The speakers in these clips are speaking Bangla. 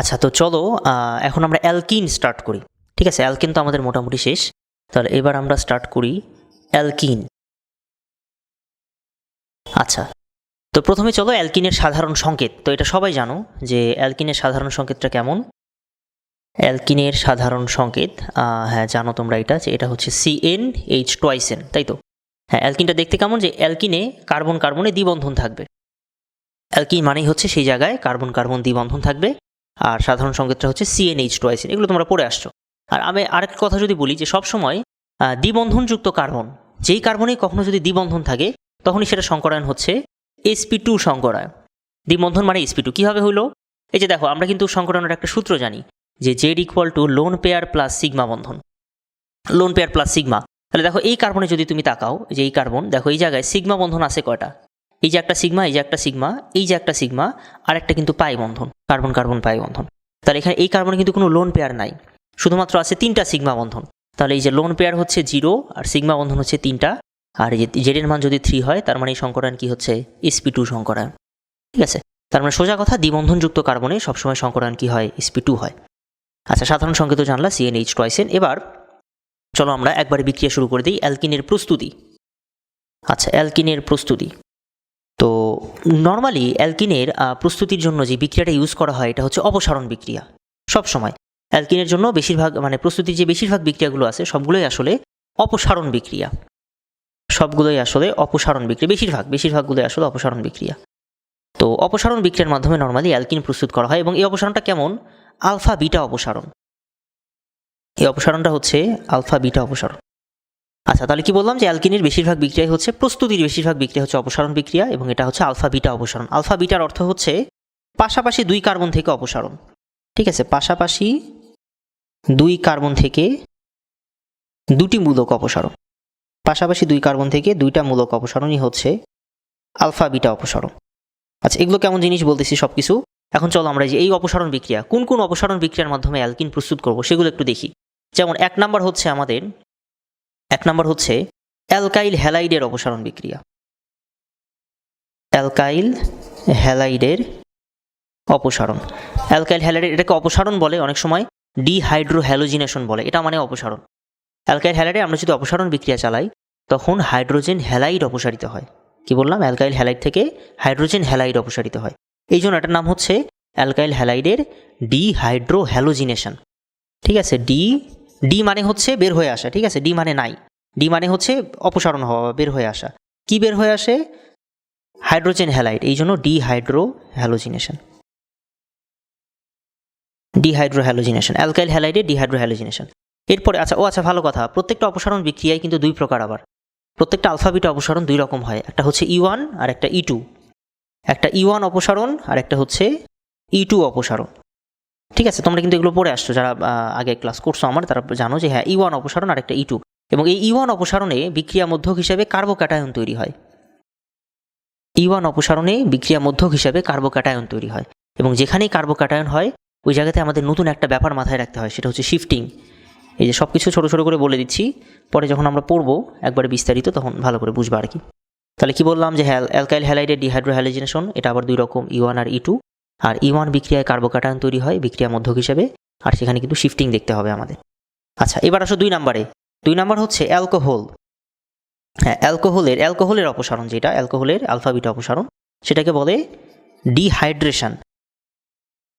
আচ্ছা তো চলো এখন আমরা অ্যালকিন স্টার্ট করি। ঠিক আছে, অ্যালকিন তো আমাদের মোটামুটি শেষ। তাহলে এবার আমরা স্টার্ট করি অ্যালকিন। আচ্ছা তো প্রথমে চলো অ্যালকিনের সাধারণ সংকেত। তো এটা সবাই জানো যে অ্যালকিনের সাধারণ সংকেতটা কেমন? অ্যালকিনের সাধারণ সংকেত হ্যাঁ জানো তোমরা এটা, যে এটা হচ্ছে সি এন এইচ টোয়াইসেন তাই তো? হ্যাঁ অ্যালকিনটা দেখতে কেমন যে অ্যালকিনে কার্বন কার্বনে দ্বিবন্ধন থাকবে। অ্যালকিন মানেই হচ্ছে সেই জায়গায় কার্বন কার্বন দ্বিবন্ধন থাকবে। আর সাধারণ সংকেতটা হচ্ছে সিএনএইচ টোয়াইসিন এগুলো তোমরা পড়ে আসছো। আর আমি আরেকটা কথা যদি বলি যে সবসময় দ্বিবন্ধনযুক্ত কার্বন, যেই কার্বনে কখনো যদি দ্বিবন্ধন থাকে, তখনই সেটা সংকরায়ন হচ্ছে এসপি টু সংকরায়ন। দ্বিবন্ধন মানে এসপি টু কীভাবে হলো? এই যে দেখো, আমরা কিন্তু সংকরায়নের একটা সূত্র জানি যে Z equal to lone pair plus sigma Bandhan. Lone pair plus sigma তাহলে দেখো, এই কার্বনে যদি তুমি তাকাও যে এই কার্বন, দেখো এই জায়গায় সিগমা বন্ধন আছে কয়টা? এই যে একটা সিগমা, এই যে একটা সিগমা, এই যে একটা সিগমা আর একটা কিন্তু পাই বন্ধন, কার্বন কার্বন পাই বন্ধন। তাহলে এখানে এই কার্বনে কিন্তু কোনো লোন পেয়ার নাই, শুধুমাত্র আছে তিনটা সিগমা বন্ধন। তাহলে এই যে লোন পেয়ার হচ্ছে জিরো আর সিগমা বন্ধন হচ্ছে তিনটা, আর এই জেডের মান যদি থ্রি হয়, তার মানে এই সংকরায়ন কি হচ্ছে? এসপি টু সংকরায়ন ঠিক আছে? তার মানে সোজা কথা, দ্বিবন্ধনযুক্ত কার্বনে সবসময় সংকরায়ন কি হয়? এসপি টু হয়। আচ্ছা সাধারণ সংকেত জানলা সিএনএইচ টয়েসেন এবার চলো আমরা একবারে বিক্রিয়া শুরু করে দিই অ্যালকিনের প্রস্তুতি। আচ্ছা অ্যালকিনের প্রস্তুতি। তো নর্মালি অ্যালকিনের প্রস্তুতির জন্য যে বিক্রিয়াটা ইউজ করা হয়, এটা হচ্ছে অপসারণ বিক্রিয়া। সব সময়। অ্যালকিনের জন্য বেশিরভাগ মানে প্রস্তুতির যে বেশিরভাগ বিক্রিয়াগুলো আছে, সবগুলোই আসলে অপসারণ বিক্রিয়া। সবগুলোই আসলে অপসারণ বিক্রিয়া। বেশিরভাগ, বেশিরভাগগুলোই আসলে অপসারণ বিক্রিয়া। তো অপসারণ বিক্রিয়ার মাধ্যমে নর্মালি অ্যালকিন প্রস্তুত করা হয় এবং এই অপসারণটা কেমন? আলফা বিটা অপসারণ। এই অপসারণটা হচ্ছে আলফা বিটা অপসারণ। আচ্ছা তাহলে কি বললাম যে অ্যালকিনের বেশিরভাগ বিক্রিয়াই হচ্ছে প্রস্তুতির বেশিরভাগ বিক্রিয়া হচ্ছে অপসারণ বিক্রিয়া এবং এটা হচ্ছে আলফা বিটা অপসারণ। আলফা বিটার অর্থ হচ্ছে পাশাপাশি দুই কার্বন থেকে অপসারণ। ঠিক আছে, পাশাপাশি দুই কার্বন থেকে দুটি মূলক অপসারণ। পাশাপাশি দুই কার্বন থেকে দুইটা মূলক অপসারণই হচ্ছে আলফা বিটা অপসারণ। আচ্ছা এগুলো কেমন জিনিস বলতেছি সব কিছু এখন চলো আমরা যে এই অপসারণ বিক্রিয়া, কোন কোন অপসারণ বিক্রিয়ার মাধ্যমে অ্যালকিন প্রস্তুত করব সেগুলো একটু দেখি। যেমন এক নাম্বার হচ্ছে আমাদের এক নম্বর হচ্ছে অ্যালকাইল হ্যালাইডের অপসারণ বিক্রিয়া। অ্যালকাইল হ্যালাইডের অপসারণ। অ্যালকাইল হ্যালাইড এটাকে অপসারণ বলে অনেক সময় ডিহাইড্রো হ্যালোজিনেশন বলে, এটা মানে অপসারণ। অ্যালকাইল হ্যালাইডে আমরা যদি অপসারণ বিক্রিয়া চালাই, তখন হাইড্রোজেন হ্যালাইড অপসারিত হয়। কি বললাম? অ্যালকাইল হ্যালাইড থেকে হাইড্রোজেন হ্যালাইড অপসারিত হয়। এই জন্য এটার নাম হচ্ছে অ্যালকাইল হ্যালাইডের ডিহাইড্রো হ্যালোজিনেশন ঠিক আছে? ডি ডি মানে হচ্ছে বের হয়ে আসা, ঠিক আছে? ডি মানে নাই। ডি মানে হচ্ছে অপসারণ হওয়া বের হয়ে আসা। কি বের হয়ে আসে? হাইড্রোজেন হ্যালাইড, এই জন্য dehydrohalogenation dehydrohalogenation alkyl হ্যালাইডে ডিহাইড্রো হ্যালোজিনেশন এরপরে আচ্ছা ও আচ্ছা ভালো কথা। প্রত্যেকটা অপসারণ বিক্রিয়ায় কিন্তু দুই প্রকার আবার। প্রত্যেকটা আলফাবিটা অপসারণ দুই রকম হয়। একটা হচ্ছে ই ওয়ান আর একটা ই টু একটা ই ওয়ান অপসারণ আর একটা হচ্ছে ই টু অপসারণ। ঠিক আছে, তোমরা কিন্তু এগুলো পড়ে আসছো। যারা আগে ক্লাস করছ আমার, তারা জানো যে হ্যাঁ ই ওয়ান অপসারণ আর একটা ই টু এবং এই ই ওয়ান অপসারণে বিক্রিয়া মধ্যক হিসাবে কার্বোক্যাটায়ন তৈরি হয়। ই ওয়ান অপসারণে বিক্রিয়া মধ্যক হিসাবে কার্বোক্যাটায়ন তৈরি হয়। এবং যেখানেই কার্বোক্যাটায়ন হয়, ওই জায়গাতে আমাদের নতুন একটা ব্যাপার মাথায় রাখতে হয়, সেটা হচ্ছে শিফটিং এই যে সব কিছু ছোটো ছোটো করে বলে দিচ্ছি, পরে যখন আমরা পড়ব, একবারে বিস্তারিত, তখন ভালো করে বুঝব আর কি। তাহলে কি বললাম যে হ্যাল অ্যালকাইল হ্যালাইডের ডিহাইড্রো হ্যালোজিনেশন এটা আবার দুই রকম ই ওয়ান আর ই টু আর ই ওয়ান বিক্রিয়ায় কার্বোক্যাটায়ন তৈরি হয়, বিক্রিয়া মধ্যক হিসেবে, আর সেখানে কিন্তু শিফটিং দেখতে হবে আমাদের। আচ্ছা এবার আসো দুই নাম্বারে। দুই নাম্বার হচ্ছে অ্যালকোহল হ্যাঁ অ্যালকোহলের অ্যালকোহলের অপসারণ যেটা অ্যালকোহলের আলফাবিটা অপসারণ, সেটাকে বলে ডিহাইড্রেশন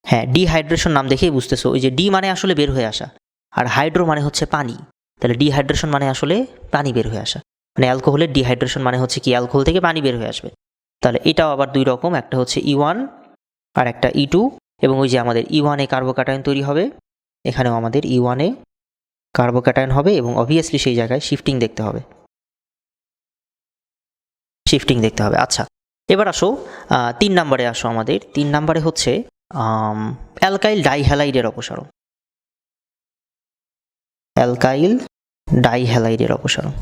হ্যাঁ ডিহাইড্রেশন নাম দেখেই বুঝতেছো, ওই যে ডি মানে আসলে বের হয়ে আসা, আর হাইড্রো মানে হচ্ছে পানি। তাহলে ডিহাইড্রেশন মানে আসলে পানি বের হয়ে আসা। মানে অ্যালকোহলের ডিহাইড্রেশন মানে হচ্ছে কি অ্যালকোহল থেকে পানি বের হয়ে আসবে। তাহলে এটাও আবার দুই রকম, একটা হচ্ছে ই ওয়ান আর একটা ই টু এবং ওই যে আমাদের ই ওয়ানে কার্বোক্যাটায়ন তৈরি হবে। এখানেও আমাদের ই ওয়ানে কার্বোক্যাটায়ন হবে এবং অবভিয়াসলি সেই জায়গায় শিফটিং দেখতে হবে। শিফটিং দেখতে হবে আচ্ছা। এবার আসো তিন নম্বরে আসো আমাদের। তিন নম্বরে হচ্ছে অ্যালকাইল ডাইহ্যালাইডের অপসারণ। অ্যালকাইল ডাইহ্যালাইডের অপসারণ।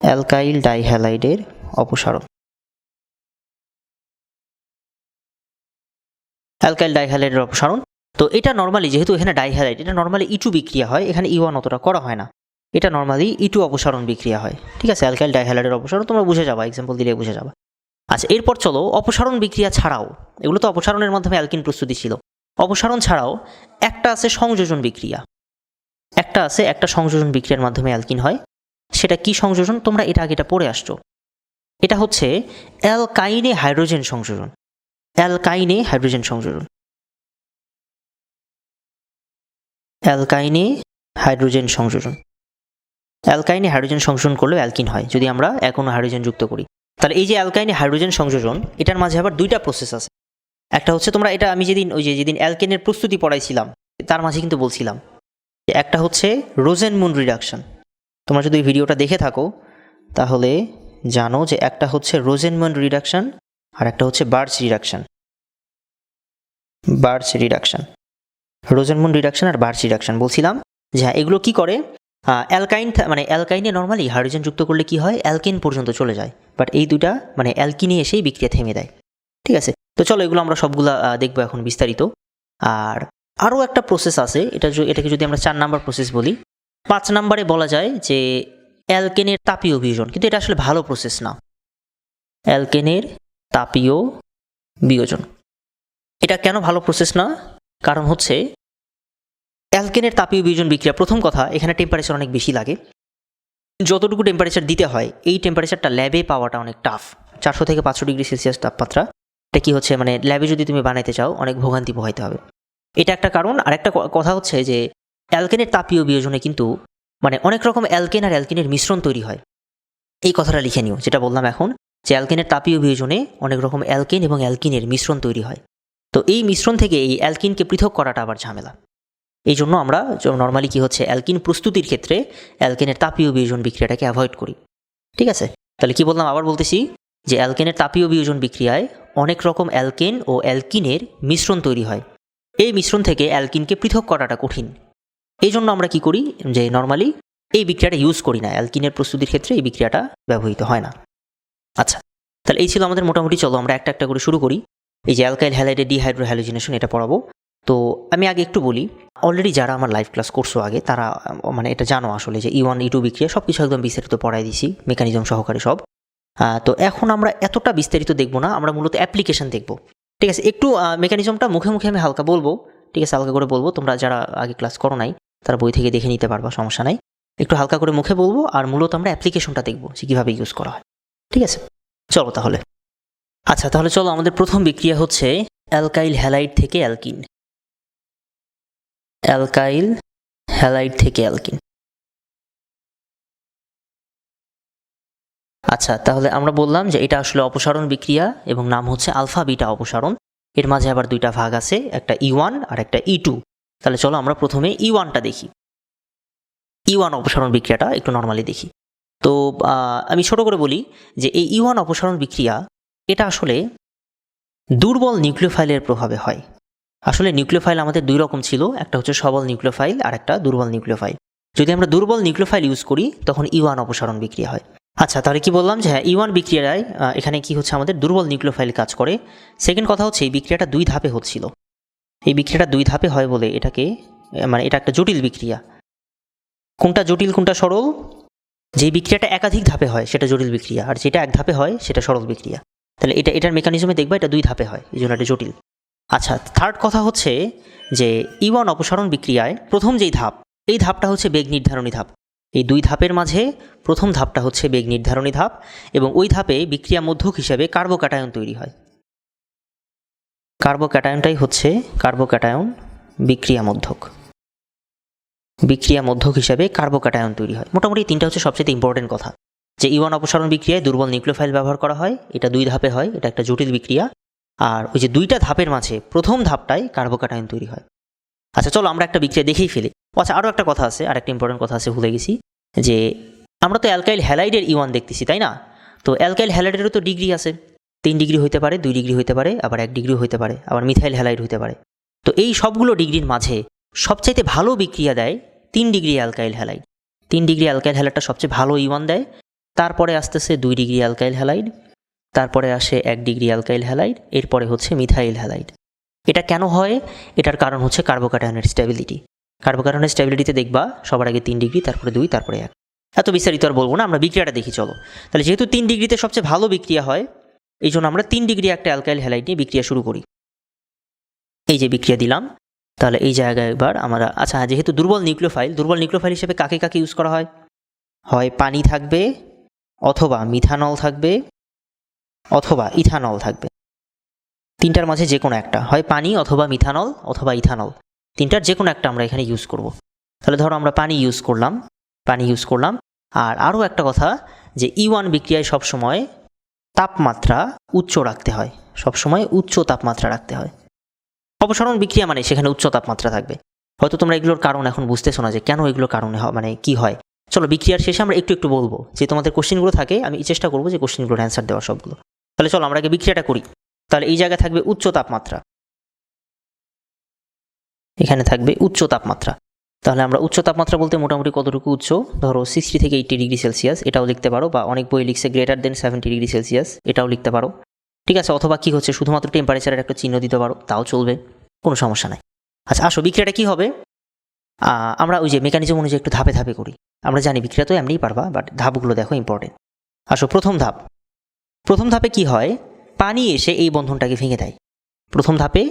অ্যালকাইল ডাইহ্যালাইডের অপসারণ। অ্যালকাইল ডাইহ্যালাইডের অপসারণ। তো এটা নর্মালি যেহেতু এখানে ডাইহ্যালাইড এটা নর্মালি ইটু বিক্রিয়া হয়, এখানে ই ওয়ান অতটা করা হয় না। এটা নর্মালি ইটু অপসারণ বিক্রিয়া হয়। ঠিক আছে, অ্যালকাইল ডাইহ্যালাইডের অপসারণ, তোমরা বুঝে যাবা এক্সাম্পল দিলে বুঝে যাবা। আচ্ছা এরপর চলো, অপসারণ বিক্রিয়া ছাড়াও, এগুলো তো অপসারণের মাধ্যমে অ্যালকিন প্রস্তুতি ছিল। অপসারণ ছাড়াও একটা আছে সংযোজন বিক্রিয়া। একটা আছে একটা সংযোজন বিক্রিয়ার মাধ্যমে অ্যালকিন হয়। সেটা কি সংযোজন? তোমরা এটা আগে এটা পড়ে আসছো। এটা হচ্ছে অ্যালকাইনে হাইড্রোজেন সংযোজন। অ্যালকাইনে হাইড্রোজেন সংযোজন। অ্যালকাইনে হাইড্রোজেন সংযোজন। অ্যালকাইনে হাইড্রোজেন সংযোজন করলেও অ্যালকিন হয়, যদি আমরা এখনও হাইড্রোজেন যুক্ত করি। তাহলে এই যে অ্যালকাইনে হাইড্রোজেন সংযোজন, এটার মাঝে আবার দুইটা প্রসেস আছে। একটা হচ্ছে তোমরা এটা আমি যেদিন, ওই যে যেদিন অ্যালকেনের প্রস্তুতি পড়াইছিলাম, তার মাঝে কিন্তু বলছিলাম একটা হচ্ছে রোজেন মুন রিডাকশন। তোমরা যদি ভিডিওটা দেখে থাকো, তাহলে জানো যে একটা হচ্ছে রোজেন মুন রিডাকশন আর একটা হচ্ছে Birch reduction. Birch reduction. Rosenmund reduction আর বার্চ রিডাকশন বলছিলাম যে হ্যাঁ এগুলো কি করে? অ্যালকাইন মানে অ্যালকাইনে নর্মালি হাইড্রোজেন যুক্ত করলে কি হয়? অ্যালকেন পর্যন্ত চলে যায়। বাট এই দুটা মানে অ্যালকিনে এসেই বিক্রিয়া থেমে দেয়। ঠিক আছে? তো চলো এগুলো আমরা সবগুলো দেখব এখন বিস্তারিত। আর আরও একটা প্রসেস আছে। এটা এটাকে যদি আমরা চার নাম্বার প্রসেস বলি, পাঁচ নাম্বারে বলা যায় যে অ্যালকেনের তাপীয় বিয়োজন, কিন্তু এটা আসলে ভালো প্রসেস না। অ্যালকেনের তাপীয় বিয়োজন। এটা কেন ভালো প্রসেস না? কারণ হচ্ছে, অ্যালকেনের তাপীয় বিয়োজন বিক্রিয়া, প্রথম কথা, এখানে টেম্পারেচার অনেক বেশি লাগে। যতটুকু টেম্পারেচার দিতে হয়, এই টেম্পারেচারটা ল্যাবে পাওয়াটা অনেক টাফ চারশো থেকে পাঁচশো ডিগ্রি সেলসিয়াস তাপমাত্রা, এটা কি হচ্ছে মানে ল্যাবে যদি তুমি বানাইতে চাও, অনেক ভোগান্তি পোহাইতে হবে। এটা একটা কারণ। আর একটা কথা হচ্ছে যে, অ্যালকেনের তাপীয় বিয়োজনে কিন্তু মানে অনেক রকম অ্যালকেন আর অ্যালকেনের মিশ্রণ তৈরি হয়। এই কথাটা লিখে নিও, যেটা বললাম এখন, যে অ্যালকেনের তাপীয় বিয়োজনে অনেক রকম অ্যালকেন এবং অ্যালকিনের মিশ্রণ তৈরি হয়। তো এই মিশ্রণ থেকে এই অ্যালকিনকে পৃথক করাটা আবার ঝামেলা। এই জন্য আমরা নর্মালি কি হচ্ছে, অ্যালকিন প্রস্তুতির ক্ষেত্রে অ্যালকেনের তাপীয় বিয়োজন বিক্রিয়াটাকে অ্যাভয়েড করি। ঠিক আছে? তাহলে কি বললাম, আবার বলতেছি যে অ্যালকেনের তাপীয় বিয়োজন বিক্রিয়ায় অনেক রকম অ্যালকেন ও অ্যালকিনের মিশ্রণ তৈরি হয়। এই মিশ্রণ থেকে অ্যালকিনকে পৃথক করাটা কঠিন। এই জন্য আমরা কি করি যে নর্মালি এই বিক্রিয়াটা ইউজ করি না। অ্যালকিনের প্রস্তুতির ক্ষেত্রে এই বিক্রিয়াটা ব্যবহৃত হয় না। আচ্ছা তাহলে এই ছিল আমাদের মোটামুটি, চলো আমরা একটা একটা করে শুরু করি। এই যে অ্যালকাইল হ্যালাইডে ডিহাইড্রো হ্যালোজিনেশন এটা পড়াবো। তো আমি আগে একটু বলি অলরেডি যারা আমার লাইভ ক্লাস করছ আগে, তারা মানে এটা জানো আসলে যে ই ওয়ান ই টু বিক্রিয়া সব কিছু একদম বিস্তারিত পড়াই দিছি মেকানিজম সহকারে সব। তো এখন আমরা এতটা বিস্তারিত দেখব না, আমরা মূলত অ্যাপ্লিকেশন দেখব। ঠিক আছে, একটু মেকানিজমটা মুখে মুখে আমি হালকা বলব। ঠিক আছে, হালকা করে বলব, তোমরা যারা আগে ক্লাস করো নাই তারা বই থেকে দেখে নিতে পারবা, সমস্যা নাই। একটু হালকা করে মুখে বলব আর মূলত আমরা অ্যাপ্লিকেশনটা দেখব যে কীভাবে ইউজ করা হয়। ঠিক আছে? চলো তাহলে। আচ্ছা তাহলে চলো আমাদের প্রথম বিক্রিয়া হচ্ছে অ্যালকাইল হ্যালাইড থেকে অ্যালকিন। অ্যালকাইল হ্যালাইড থেকে অ্যালকিন। আচ্ছা তাহলে আমরা বললাম যে এটা আসলে অপসারণ বিক্রিয়া এবং নাম হচ্ছে আলফা বিটা অপসারণ। এর মাঝে আবার দুইটা ভাগ আছে, একটা ই ওয়ান আর একটা ই টু তাহলে চলো আমরা প্রথমে ই ওয়ানটা দেখি। ই ওয়ান অপসারণ বিক্রিয়াটা একটু নর্মালি দেখি। তো আমি ছোট করে বলি যে এই ই ওয়ান অপসারণ বিক্রিয়া, এটা আসলে দুর্বল নিউক্লিওফাইলের প্রভাবে হয়। আসলে নিউক্লিওফাইল আমাদের দুই রকম ছিল, একটা হচ্ছে সবল নিউক্লিওফাইল আর একটা দুর্বল নিউক্লিওফাইল। যদি আমরা দুর্বল নিউক্লিওফাইল ইউজ করি, তখন ই ওয়ান অপসারণ বিক্রিয়া হয়। আচ্ছা তাহলে কি বললাম যে হ্যাঁ ই ওয়ান বিক্রিয়ায় এখানে কি হচ্ছে আমাদের দুর্বল নিউক্লিওফাইল কাজ করে। সেকেন্ড কথা হচ্ছে এই বিক্রিয়াটা দুই ধাপে হচ্ছিল। এই বিক্রিয়াটা দুই ধাপে হয় বলে এটাকে মানে এটা একটা জটিল বিক্রিয়া। কোনটা জটিল, কোনটা সরল? যে বিক্রিয়াটা একাধিক ধাপে হয়, সেটা জটিল বিক্রিয়া। আর যেটা এক ধাপে হয়, সেটা সরল বিক্রিয়া। তাহলে এটা, এটার মেকানিজমে দেখবা এটা দুই ধাপে হয়, এই জন্য এটা জটিল। আচ্ছা থার্ড কথা হচ্ছে যে ই ওয়ান অপসারণ বিক্রিয়ায় প্রথম যেই ধাপ, এই ধাপটা হচ্ছে বেগ নির্ধারণী ধাপ। এই দুই ধাপের মাঝে প্রথম ধাপটা হচ্ছে বেগ নির্ধারণী ধাপ এবং ওই ধাপে বিক্রিয়া মধ্যক হিসাবে কার্বোকাটায়ন তৈরি হয়। কার্বোক্যাটায়নটাই হচ্ছে কার্বোক্যাটায়ন বিক্রিয়া মধ্যক বিক্রিয়া মধ্যক হিসাবে কার্বোক্যাটায়ন তৈরি হয়। মোটামুটি তিনটা হচ্ছে সবচেয়ে ইম্পর্টেন্ট কথা। যে ইওয়ান অপসারণ বিক্রিয়ায় দুর্বল নিউক্লিওফাইল ব্যবহার করা হয়, এটা দুই ধাপে হয়, এটা একটা জটিল বিক্রিয়া। আর ওই যে দুইটা ধাপের মাঝে প্রথম ধাপটায় কার্বোক্যাটায়ন তৈরি হয়। আচ্ছা চলো আমরা একটা বিক্রিয়া দেখেই ফেলি। আচ্ছা আরও একটা কথা আছে আর একটা ইম্পর্টেন্ট কথা আছে, ভুলে গেছি। যে আমরা তো অ্যালকাইল হ্যালাইডের ইওয়ান দেখতেছি, তাই না? তো অ্যালকাইল হ্যালাইডেরও তো ডিগ্রি আছে। তিন ডিগ্রি হইতে পারে, দুই ডিগ্রি হইতে পারে, আবার এক ডিগ্রি হইতে পারে, আবার মিথাইল হ্যালাইড হইতে পারে। তো এই সবগুলো ডিগ্রির মাঝে সবচাইতে ভালো বিক্রিয়া দেয় তিন ডিগ্রি অ্যালকাইল হ্যালাইড। তিন ডিগ্রি অ্যালকাইল হ্যালাইডটা সবচেয়ে ভালো ইওয়ান দেয়। তারপরে আসতেছে দুই ডিগ্রি অ্যালকাইল হ্যালাইড, তারপরে আসে এক ডিগ্রি অ্যালকাইল হ্যালাইড, এরপরে হচ্ছে মিথাইল হ্যালাইড। এটা কেন হয়? এটার কারণ হচ্ছে কার্বোক্যাটায়নের স্ট্যাবিলিটি। কার্বোক্যাটায়নের স্ট্যাবিলিটিতে দেখবা সবার আগে তিন ডিগ্রি, তারপরে দুই, তারপরে এক। এত বিস্তারিত আর বলব না, আমরা বিক্রিয়াটা দেখি, চলো। তাহলে যেহেতু তিন ডিগ্রিতে সবচেয়ে ভালো বিক্রিয়া হয় এই জন্য আমরা তিন ডিগ্রি একটা অ্যালকাইল হ্যালাইড নিয়ে বিক্রিয়া শুরু করি। এই যে বিক্রিয়া দিলাম, তাহলে এই জায়গায় এবার আমরা আচ্ছা যেহেতু দুর্বল নিউক্লিওফাইল দুর্বল নিউক্লিওফাইল হিসেবে কাকে কাকে ইউজ করা হয়? হয় পানি থাকবে, অথবা মিথানল থাকবে, অথবা ইথানল থাকবে। তিনটার মাঝে যে কোনো একটা, হয় পানি অথবা মিথানল, অথবা ইথানল। তিনটার যে কোনো একটা আমরা এখানে ইউজ করব। তাহলে ধরো আমরা পানি ইউজ করলাম, পানি ইউজ করলাম, আর আরও একটা কথা যে ই ওয়ান বিক্রিয়ায় সবসময় তাপমাত্রা উচ্চ রাখতে হয়। সবসময় উচ্চ তাপমাত্রা রাখতে হয়। অপসারণ বিক্রিয়া মানে সেখানে উচ্চ তাপমাত্রা থাকবে। হয়তো তোমরা এগুলোর কারণ এখন বুঝতেছো না যে কেন এগুলোর কারণে মানে কি হয়। চলো, বিক্রিয়ার শেষে আমরা একটু একটু বলব যে তোমাদের কোশ্চেনগুলো থাকে, আমি চেষ্টা করব যে কোশ্চেনগুলোর অ্যান্সার দেওয়া সবগুলো। তাহলে চলো, আমরা আগে বিক্রিয়াটা করি। তাহলে এই জায়গায় থাকবে উচ্চ তাপমাত্রা। এখানে থাকবে উচ্চ তাপমাত্রা। তাহলে আমরা উচ্চ তাপমাত্রা বলতে মোটামুটি কতটুকু উচ্চ? ধরো সিক্সটি থেকে এইটটি ডিগ্রি সেলসিয়াস এটাও লিখতে পারো, বা অনেক বই লিখছে greater than seventy degree Celsius এটাও লিখতে পারো। ঠিক আছে, অথবা কী হচ্ছে, শুধুমাত্র টেম্পারেচারের একটা চিহ্ন দিতে পারো, তাও চলবে, কোনো সমস্যা নাই। আচ্ছা আসো, বিক্রিয়াটা কী হবে? আমরা ওই যে মেকানিজম অনুযায়ী একটু ধাপে ধাপে করি। আমরা জানি বিক্রিয়া তো এমনিই পারবা বাট ধাপগুলো দেখো ইম্পর্টেন্ট আসো, প্রথম ধাপ। প্রথম ধাপে কি হয়? পানি এসে এই বন্ধনটাকে ভেঙে দেয়। প্রথম ধাপে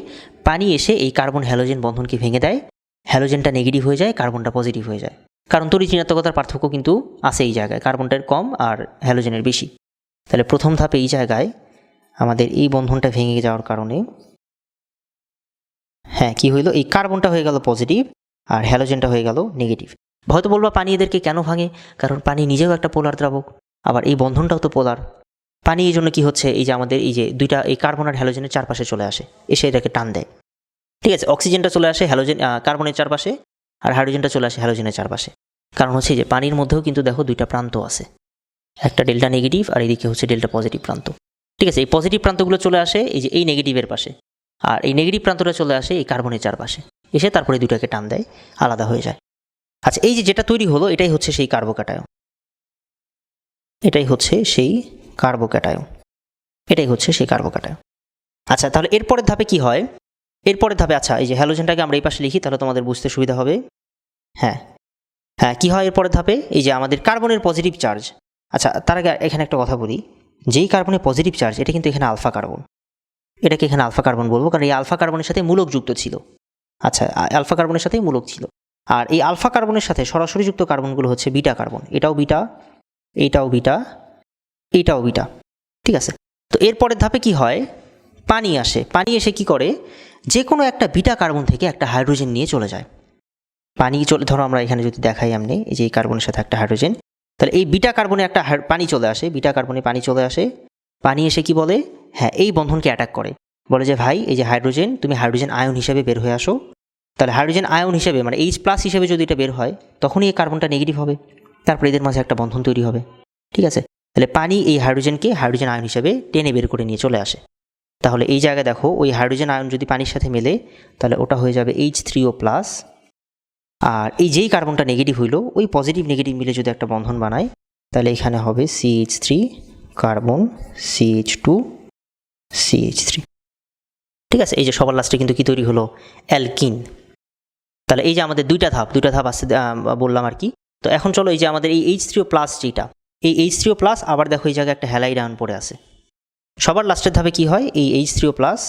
পানি এসে এই কার্বন হ্যালোজেন বন্ধনকে ভেঙে দেয়। হ্যালোজেনটা নেগেটিভ হয়ে যায় কার্বনটা পজিটিভ হয়ে যায়। কারণ তড়িৎ ঋণাত্মকতার পার্থক্য কিন্তু আছে এই জায়গায় কার্বনটার কম আর হ্যালোজেনের বেশি। তাহলে প্রথম ধাপে এই জায়গায় আমাদের এই বন্ধনটা ভেঙে যাওয়ার কারণে হ্যাঁ কি হইল? এই কার্বনটা হয়ে গেল পজিটিভ আর হ্যালোজেনটা হয়ে গেল নেগেটিভ হয়তো বলবা পানি এদেরকে কেন ভাঙে? কারণ পানি নিজেও একটা পোলার দ্রাবক, আবার এই বন্ধনটাও তো পোলার পানি এই জন্য কি হচ্ছে? এই যে আমাদের এই যে দুইটা, এই কার্বন আর হ্যালোজেনের চারপাশে চলে আসে, এসে এটাকে টান দেয়। ঠিক আছে অক্সিজেনটা চলে আসে হ্যালোজেন কার্বনের চারপাশে আর হাইড্রোজেনটা চলে আসে হ্যালোজেনের চারপাশে। কারণ হচ্ছে যে পানির মধ্যেও কিন্তু দেখো দুইটা প্রান্ত আছে। একটা ডেল্টা নেগেটিভ আর এদিকে হচ্ছে ডেল্টা পজিটিভ প্রান্ত। ঠিক আছে, এই পজিটিভ প্রান্তগুলো চলে আসে এই যে এই নেগেটিভের পাশে আর এই নেগেটিভ প্রান্তটা চলে আসে এই কার্বনের চারপাশে। এসে তারপরে দুটাকে টান দেয়, আলাদা হয়ে যায়। আচ্ছা এই যে যেটা তৈরি হলো, এটাই হচ্ছে সেই কার্বোক্যাটায়ন এটাই হচ্ছে সেই কার্বোক্যাটায়ন এটাই হচ্ছে সেই কার্বোক্যাটায়ন আচ্ছা তাহলে এরপরের ধাপে কি হয়? এরপরের ধাপে আচ্ছা এই যে হ্যালোজেনটাকে আমরা এই পাশে লিখি, তাহলে তোমাদের বুঝতে সুবিধা হবে। হ্যাঁ। হ্যাঁ কী হয় এরপরের ধাপে? এই যে আমাদের কার্বনের পজিটিভ চার্জ আচ্ছা তার আগে এখানে একটা কথা বলি। যেই কার্বনের পজিটিভ চার্জ এটা কিন্তু এখানে আলফা কার্বন এটাকে এখানে আলফা কার্বন বলব, কারণ এই আলফা কার্বনের সাথে মূলক যুক্ত ছিল। আচ্ছা আলফা কার্বনের সাথেই মূলক ছিল। আর এই আলফা কার্বনের সাথে সরাসরি যুক্ত কার্বনগুলো হচ্ছে বিটা কার্বন এটাও বিটা এইটাও বিটা এইটাও বিটা ঠিক আছে? তো এরপরের ধাপে কি হয়? পানি আসে। পানি এসে কি করে? যে কোনো একটা বিটা কার্বন থেকে একটা হাইড্রোজেন নিয়ে চলে যায়। পানি চলে, ধরো আমরা এখানে যদি দেখাই এমনি এই যে এই কার্বনের সাথে একটা হাইড্রোজেন, তাহলে এই বিটা কার্বনে একটা পানি চলে আসে, বিটা কার্বনে পানি চলে আসে। পানি এসে কি বলে? হ্যাঁ এই বন্ধনকে অ্যাটাক করে। বলে যে, ভাই, এই যে হাইড্রোজেন, তুমি হাইড্রোজেন আয়ন হিসেবে বের হয়ে আসো। তাহলে হাইড্রোজেন আয়ন হিসেবে মানে এইচ প্লাস হিসেবে যদি এটা বের হয়, তখনই এই কার্বনটা নেগেটিভ হবে। তারপরে এদের মাঝে একটা বন্ধন তৈরি হবে। ঠিক আছে? তাহলে পানি এই হাইড্রোজেনকে হাইড্রোজেন আয়ন হিসেবে টেনে বের করে নিয়ে চলে আসে। তাহলে এই জায়গায় দেখো ওই হাইড্রোজেন আয়ন যদি পানির সাথে মেলে তাহলে ওটা হয়ে যাবে এইচ থ্রি ও প্লাস আর এই যেই কার্বনটা নেগেটিভ হইল ওই পজিটিভ নেগেটিভ মিলে যদি একটা বন্ধন বানায় তাহলে এখানে হবে CH three carbon CH two CH three ঠিক আছে এই যে সবার লাস্টে কিন্তু কী তৈরি হলো? অ্যালকিন তাহলে এই যে আমাদের দুইটা ধাপ দুইটা ধাপ আহ, বললাম আর কি। তো এখন চলো এই যে আমাদের এই এইচ থ্রিও প্লাস যেটা এই এইচ থ্রিও প্লাস আবার দেখো এই জায়গায় একটা হ্যালাইড আয়ন পড়ে আছে। সবার লাস্টের ধাপে কি হয়? এই এইচ থ্রিও প্লাস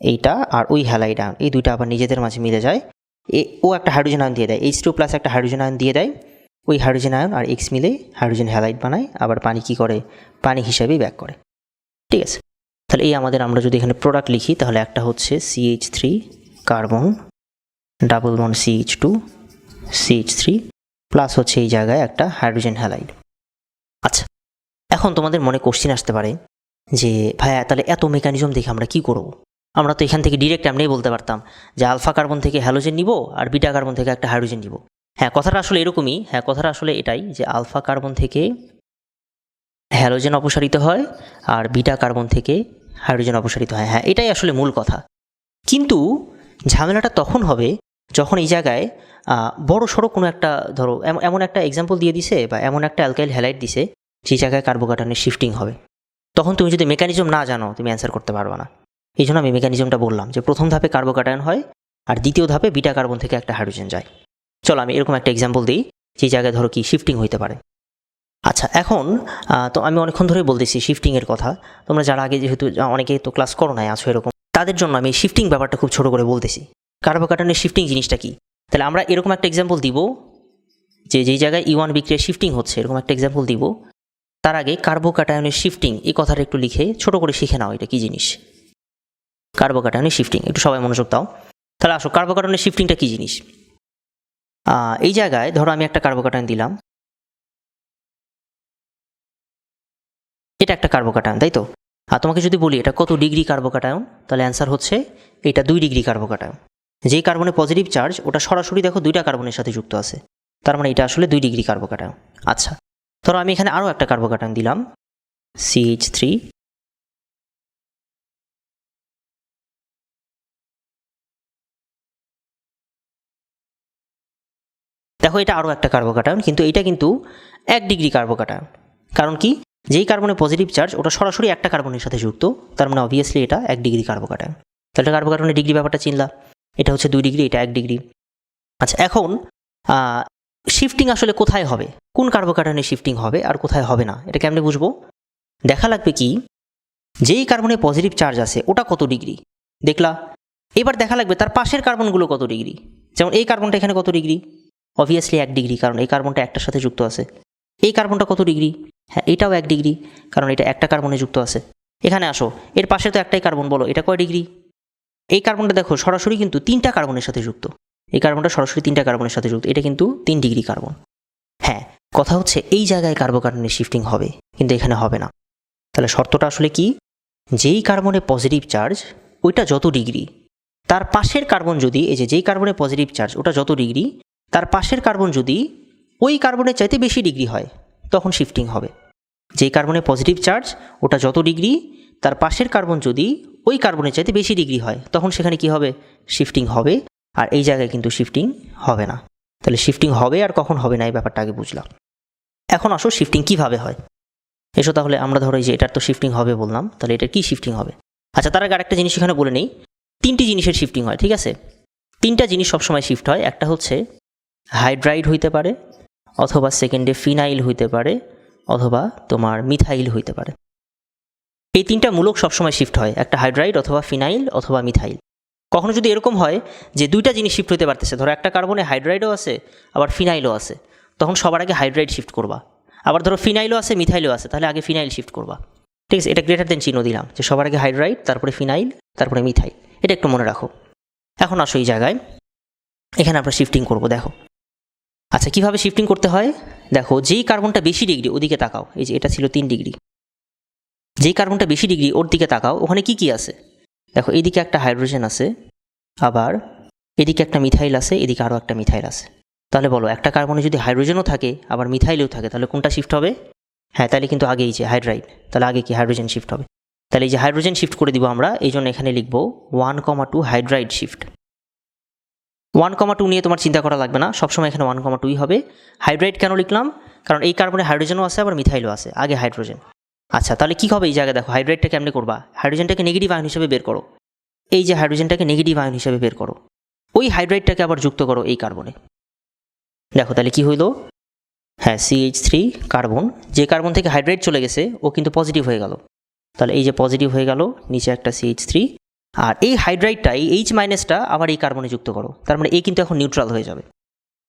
এইটা আর ওই হ্যালাইড এই দুইটা আবার নিজেদের মাঝে মিলে যায়। এ, ও একটা হাইড্রোজেন আয়ন দিয়ে দেয় এইচ থ্রিও প্লাস একটা হাইড্রোজেন আয়ন দিয়ে দেয়। ওই হাইড্রোজেন আয়ন আর এক্স মিলে হাইড্রোজেন হ্যালাইড বানায়, আবার পানি কি করে? পানি হিসাবেই ব্যাক করে। ঠিক আছে? তাহলে এই আমাদের আমরা যদি এখানে প্রোডাক্ট লিখি, তাহলে একটা হচ্ছে CH three carbon double bond CH two CH three plus হচ্ছে এই জায়গায় একটা হাইড্রোজেন হ্যালাইড আচ্ছা এখন তোমাদের মনে কোশ্চিন আসতে পারে যে, ভাইয়া, তাহলে এত মেকানিজম দেখে আমরা কি করব? আমরা তো এখান থেকে ডিরেক্ট এমনি বলতে পারতাম যে আলফা কার্বন থেকে হ্যালোজেন নিব আর বিটা কার্বন থেকে একটা হাইড্রোজেন নিব। হ্যাঁ কথাটা আসলে এরকমই হ্যাঁ কথাটা আসলে এটাই যে আলফা কার্বন থেকে হ্যালোজেন অপসারিত হয় আর বিটা কার্বন থেকে হাইড্রোজেন অপসারিত হয়। হ্যাঁ এটাই আসলে মূল কথা। কিন্তু ঝামেলাটা তখন হবে যখন এই জায়গায় বড় সড়ো কোনো একটা, ধরো, এম- এমন একটা এক্সাম্পল দিয়ে দিছে বা এমন একটা অ্যালকাইল হ্যালাইট দিছে যে জায়গায় কার্বোকাটানের শিফটিং হবে। তখন তুমি যদি মেকানিজম না জানো, তুমি অ্যান্সার করতে পারবে না। এই জন্য আমি মেকানিজমটা বললাম যে, প্রথম ধাপে কার্বোকাটায়ন হয় আর দ্বিতীয় ধাপে বিটা কার্বন থেকে একটা হাইড্রোজেন যায়। চলো আমি এরকম একটা এক্সাম্পল দিই, যে জায়গায় ধরো কি শিফটিং হইতে পারে। আচ্ছা এখন তো আমি অনেকক্ষণ ধরেই বলতেছি শিফটিংয়ের কথা। তোমরা যারা আগে যেহেতু অনেকে তো ক্লাস করো নাই, আছো এরকম, তাদের জন্য আমি শিফটিং ব্যাপারটা খুব ছোট করে বলতেছি। কার্বোকাটানের শিফটিং জিনিসটা কি? তাহলে আমরা এরকম একটা এক্সাম্পল দিব, যে যেই জায়গায় ই ওয়ান বিক্রিয়া শিফটিং হচ্ছে, এরকম একটা এক্সাম্পল দিব। তার আগে কার্বোকাটায়নের শিফটিং এই কথাটা একটু লিখে ছোট করে শিখে নাও এটা কি জিনিস। কার্বোকাটায়নের শিফটিং একটু সবাই মনোযোগ দাও। তাহলে আসো কার্বোকাটায়নের শিফটিংটা কী জিনিস? এই জায়গায় ধরো আমি একটা কার্বোকাটায়ন দিলাম। এটা একটা কার্বোকাটায়ন, তাই তো? আর তোমাকে যদি বলি, এটা কত ডিগ্রি কার্বোকাটায়ন? তাহলে অ্যান্সার হচ্ছে, এটা দুই ডিগ্রি কার্বোকাটায়ন। যেই কার্বনে পজিটিভ চার্জ ওটা সরাসরি দেখো দুইটা কার্বনের সাথে যুক্ত আছে। তার মানে এটা আসলে দুই ডিগ্রি কার্বোকাটায়ন। আচ্ছা। ধরো আমি এখানে আরও একটা কার্বোকাটায়ন দিলাম। সিএইচ থ্রি দেখো এটা আরও একটা কার্বোকাটায়ন কিন্তু এটা কিন্তু এক ডিগ্রি কার্বোকাটায়ন কারণ কি? যেই কার্বনে পজিটিভ চার্জ ওটা সরাসরি একটা কার্বনের সাথে যুক্ত, তার মানে অবভিয়াসলি এটা এক ডিগ্রি কার্বোকাটায়ন তাহলে কার্বোকাটায়নের ডিগ্রি ব্যাপারটা চিনলা, এটা হচ্ছে দুই ডিগ্রি, এটা এক ডিগ্রি। আচ্ছা এখন শিফটিং আসলে কোথায় হবে? কোন কার্বোকাটায়নে শিফটিং হবে আর কোথায় হবে না? এটা কেমনে বুঝব? দেখা লাগবে কি, যেই কার্বনে পজিটিভ চার্জ আছে, ওটা কত ডিগ্রি দেখলা, এবার দেখা লাগবে তার পাশের কার্বনগুলো কত ডিগ্রি যেমন এই কার্বনটা এখানে কত ডিগ্রি অবভিয়াসলি এক ডিগ্রি কারণ এই কার্বনটা একটার সাথে যুক্ত আছে। এই কার্বনটা কত ডিগ্রি হ্যাঁ এটাও এক ডিগ্রি কারণ এটা একটা কার্বনে যুক্ত আছে। এখানে আসো, এর পাশে তো একটাই কার্বন বলো, এটা কয় ডিগ্রি এই কার্বনটা দেখো, সরাসরি কিন্তু তিনটা কার্বনের সাথে যুক্ত। এই কার্বনটা সরাসরি তিনটা কার্বনের সাথে যুক্ত। এটা কিন্তু তিন ডিগ্রি কার্বন। হ্যাঁ কথা হচ্ছে এই জায়গায় কার্বোকার্বনের শিফটিং হবে, কিন্তু এখানে হবে না। তাহলে শর্তটা আসলে কি? যেই কার্বনে পজিটিভ চার্জ ওইটা যত ডিগ্রি, তার পাশের কার্বন যদি, এই যে যেই কার্বনে পজিটিভ চার্জ ওটা যত ডিগ্রি, তার পাশের কার্বন যদি ওই কার্বনের চাইতে বেশি ডিগ্রি হয়, তখন শিফটিং হবে। যেই কার্বনে পজিটিভ চার্জ ওটা যত ডিগ্রি, তার পাশের কার্বন যদি ওই কার্বনের চাইতে বেশি ডিগ্রি হয়, তখন সেখানে কি হবে? শিফটিং হবে। আর এই জায়গায় কিন্তু শিফটিং হবে না। তাহলে শিফটিং হবে আর কখন হবে না, এই ব্যাপারটা আগে বুঝলাম। এখন আসো শিফটিং কীভাবে হয়? এসো তাহলে আমরা ধরো এই যে এটার তো শিফটিং হবে বললাম, তাহলে এটার কি শিফটিং হবে? আচ্ছা তার আগে আরেকটা জিনিস এখানে বলে নেই। তিনটি জিনিসের শিফটিং হয়, ঠিক আছে? তিনটা জিনিস সবসময় শিফট হয়, একটা হচ্ছে হাইড্রাইড হইতে পারে, অথবা সেকেন্ডে ফিনাইল হইতে পারে, অথবা তোমার মিথাইল হইতে পারে। এই তিনটা মূলক সবসময় শিফট হয়, একটা হাইড্রাইড অথবা ফিনাইল অথবা মিথাইল কখনো যদি এরকম হয় যে দুইটা জিনিস শিফট হতে পারতেছে, ধরো একটা কার্বনে হাইড্রাইডও আছে, আবার ফিনাইলও আছে, তখন সবার আগে হাইড্রাইড শিফট করবা। আবার ধরো ফিনাইলও আছে মিথাইলও আছে, তাহলে আগে ফিনাইল শিফট করবা। ঠিক আছে, এটা গ্রেটার দেন চিহ্ন দিলাম, যে সবার আগে হাইড্রাইড তারপরে ফিনাইল তারপরে মিথাইল এটা একটু মনে রাখো। এখন আসো এই জায়গায়, এখানে আমরা শিফটিং করব, দেখো। আচ্ছা কীভাবে শিফটিং করতে হয়? দেখো, যেই কার্বনটা বেশি ডিগ্রি ওদিকে তাকাও, এই যে এটা ছিল তিন ডিগ্রি যেই কার্বনটা বেশি ডিগ্রি ওর দিকে তাকাও, ওখানে কি কি আছে? দেখো, এদিকে একটা হাইড্রোজেন আছে, আবার এদিকে একটা মিথাইল আছে, এদিকে আরও একটা মিথাইল আছে। তাহলে বলো, একটা কার্বনে যদি হাইড্রোজেনও থাকে, আবার মিথাইলেও থাকে, তাহলে কোনটা শিফট হবে? হ্যাঁ তাহলে কিন্তু আগে এই যে হাইড্রাইড তাহলে আগে কি হাইড্রোজেন শিফট হবে? তাহলে এই যে হাইড্রোজেন শিফট করে দিব আমরা, এই জন্য এখানে লিখব one comma two hydride shift one comma two নিয়ে তোমার চিন্তা করা লাগবে না, সবসময় এখানে ওয়ান কমা টুই হবে। হাইড্রাইড কেন লিখলাম? কারণ এই কার্বনে হাইড্রোজেনও আছে, আবার মিথাইলও আছে, আগে হাইড্রোজেন আচ্ছা তাহলে কী হবে এই জায়গায় দেখো হাইড্রাইডটা কেমনে করবা? হাইড্রোজেনটাকে নেগেটিভ আয়ন হিসেবে বের করো। এই যে হাইড্রোজেনটাকে নেগেটিভ আয়ন হিসেবে বের করো। ওই হাইড্রাইডটাকে আবার যুক্ত করো এই কার্বনে। দেখো তাহলে কি হইল? হ্যাঁ সিএইচ থ্রি কার্বন যে কার্বন থেকে হাইড্রাইড চলে গেছে, ও কিন্তু পজিটিভ হয়ে গেল। তাহলে এই যে পজিটিভ হয়ে গেল, নিচে একটা সিএইচ থ্রি আর এই হাইড্রাইডটা এই এইচ মাইনাসটা আবার এই কার্বনে যুক্ত করো। তার মানে এ কিন্তু এখন নিউট্রাল হয়ে যাবে।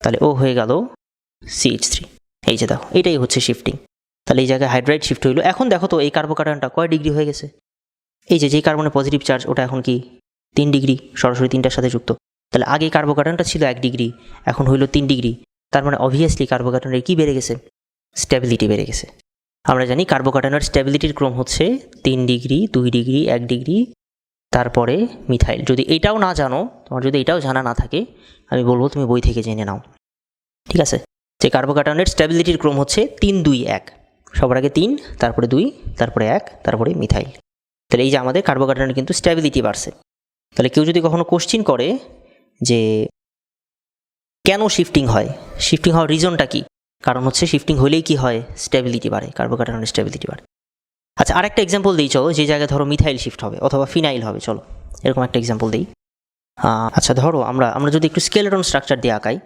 তাহলে ও হয়ে গেল সিএইচ থ্রি এই যে দেখো, এটাই হচ্ছে শিফটিং তাহলে এই জায়গায় হাইড্রাইড শিফট হইল। এখন দেখো তো এই কার্বোকার্বনটা কয় ডিগ্রি হয়ে গেছে? এই যে যেই কার্বনে পজিটিভ চার্জ ওটা এখন কি? তিন ডিগ্রি, সরাসরি তিনটার সাথে যুক্ত। তাহলে আগে কার্বোকার্বনটা ছিল এক ডিগ্রি, এখন হইল তিন ডিগ্রি। তার মানে অবভিয়াসলি কার্বোকার্বনের কি বেড়ে গেছে? স্টেবিলিটি বেড়ে গেছে। আমরা জানি কার্বোকার্বনের স্ট্যাবিলিটির ক্রম হচ্ছে তিন ডিগ্রি, দুই ডিগ্রি, এক ডিগ্রি, তারপরে মিথাইল যদি এটাও না জানো, তোমার যদি এটাও জানা না থাকে, আমি বলব তুমি বই থেকে জেনে নাও। ঠিক আছে? যে কার্বোকার্বনের স্ট্যাবিলিটির ক্রম হচ্ছে তিন দুই এক। সবার আগে তিন, তারপরে দুই, তারপরে এক, তারপরে মিথাইল। তাহলে এই যে আমাদের কার্বোকার্বনের কিন্তু স্টেবিলিটি বাড়ছে। তাহলে কেউ যদি কখনো কোশ্চিন করে যে কেন শিফটিং হয়? শিফটিং হওয়ার রিজনটা কি? কারণ হচ্ছে শিফটিং হলেই কি হয়? স্টেবিলিটি বাড়ে কার্বোকার্বনের স্টেবিলিটি বাড়ে। আচ্ছা আরেকটা এক্সাম্পল দিই, চলো। যে জায়গায় ধরো মিথাইল শিফট হবে, অথবা ফিনাইল হবে, চলো। এরকম একটা এক্সাম্পল দিই। আচ্ছা ধরো আমরা আমরা যদি একটু স্কেলেটন স্ট্রাকচার দিয়ে আঁকাই,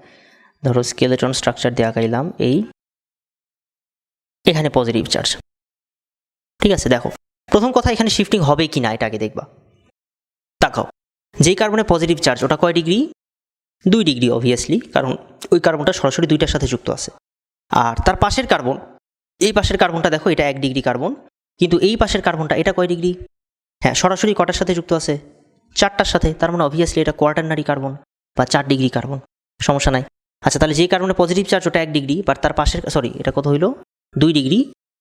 ধরো স্কেলেটন স্ট্রাকচার দিয়ে আঁকাইলাম এই এখানে পজিটিভ চার্জ ঠিক আছে, দেখো। প্রথম কথা, এখানে শিফটিং হবে কি না, এটা আগে দেখবা। তাকাও যেই কার্বনে পজিটিভ চার্জ ওটা কয় ডিগ্রি দুই ডিগ্রি অবভিয়াসলি কারণ ওই কার্বনটা সরাসরি দুইটার সাথে যুক্ত আছে। আর তার পাশের কার্বন এই পাশের কার্বনটা দেখো, এটা এক ডিগ্রি কার্বন কিন্তু এই পাশের কার্বনটা এটা কয় ডিগ্রি হ্যাঁ সরাসরি কটার সাথে যুক্ত আছে? চারটার সাথে, তার মানে অবভিয়াসলি এটা কোয়ার্টারনারি কার্বন বা চার ডিগ্রি কার্বন সমস্যা নাই। আচ্ছা তাহলে যে কার্বনে পজিটিভ চার্জ ওটা এক ডিগ্রি বাট তার পাশের সরি এটা কত হইল? দুই ডিগ্রি।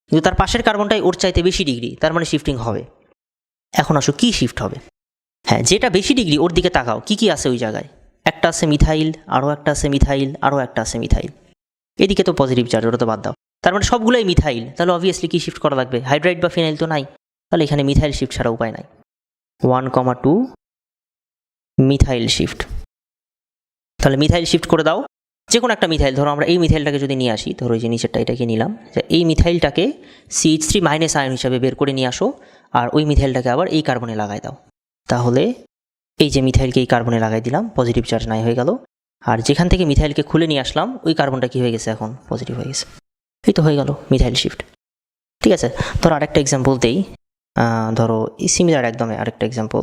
কিন্তু তার পাশের কার্বনটাই ওর চাইতে বেশি ডিগ্রি, তার মানে শিফটিং হবে। এখন আসো কি শিফট হবে? হ্যাঁ যেটা বেশি ডিগ্রি, ওর দিকে তাকাও, কি কি আছে ওই জায়গায়? একটা আছে মিথাইল আরও একটা আছে মিথাইল আরও একটা আছে মিথাইল এদিকে তো পজিটিভ চার্জ ওটা তো বাদ দাও। তার মানে সবগুলোই মিথাইল তাহলে অবভিয়াসলি কী শিফট করা লাগবে? হাইড্রাইড বা ফিনাইল তো নাই। তাহলে এখানে মিথাইল শিফট ছাড়া উপায় নাই। One comma two methyl shift তাহলে মিথাইল শিফট করে দাও। যে কোনো একটা মিথাইল, ধরো আমরা এই মিথাইলটাকে যদি নিয়ে আসি, ধরো এই যে নিচেরটা, এটাকে নিলাম এই মিথাইলটাকে সিএইচ থ্রি মাইনাস আয়ন হিসাবে বের করে নিয়ে আসো, আর ওই মিথাইলটাকে আবার এই কার্বনে লাগাই দাও। তাহলে এই যে মিথাইলকে এই কার্বনে লাগাই দিলাম পজিটিভ চার্জ নাই হয়ে গেল। আর যেখান থেকে মিথাইলকে খুলে নিয়ে আসলাম, ওই কার্বনটা কী হয়ে গেছে এখন? পজিটিভ হয়ে গেছে। এই তো হয়ে গেল মিথাইল শিফট ঠিক আছে, ধরো আরেকটা এক্সাম্পল দেই। ধরো সিমিলার একদমই আরেকটা এক্সাম্পল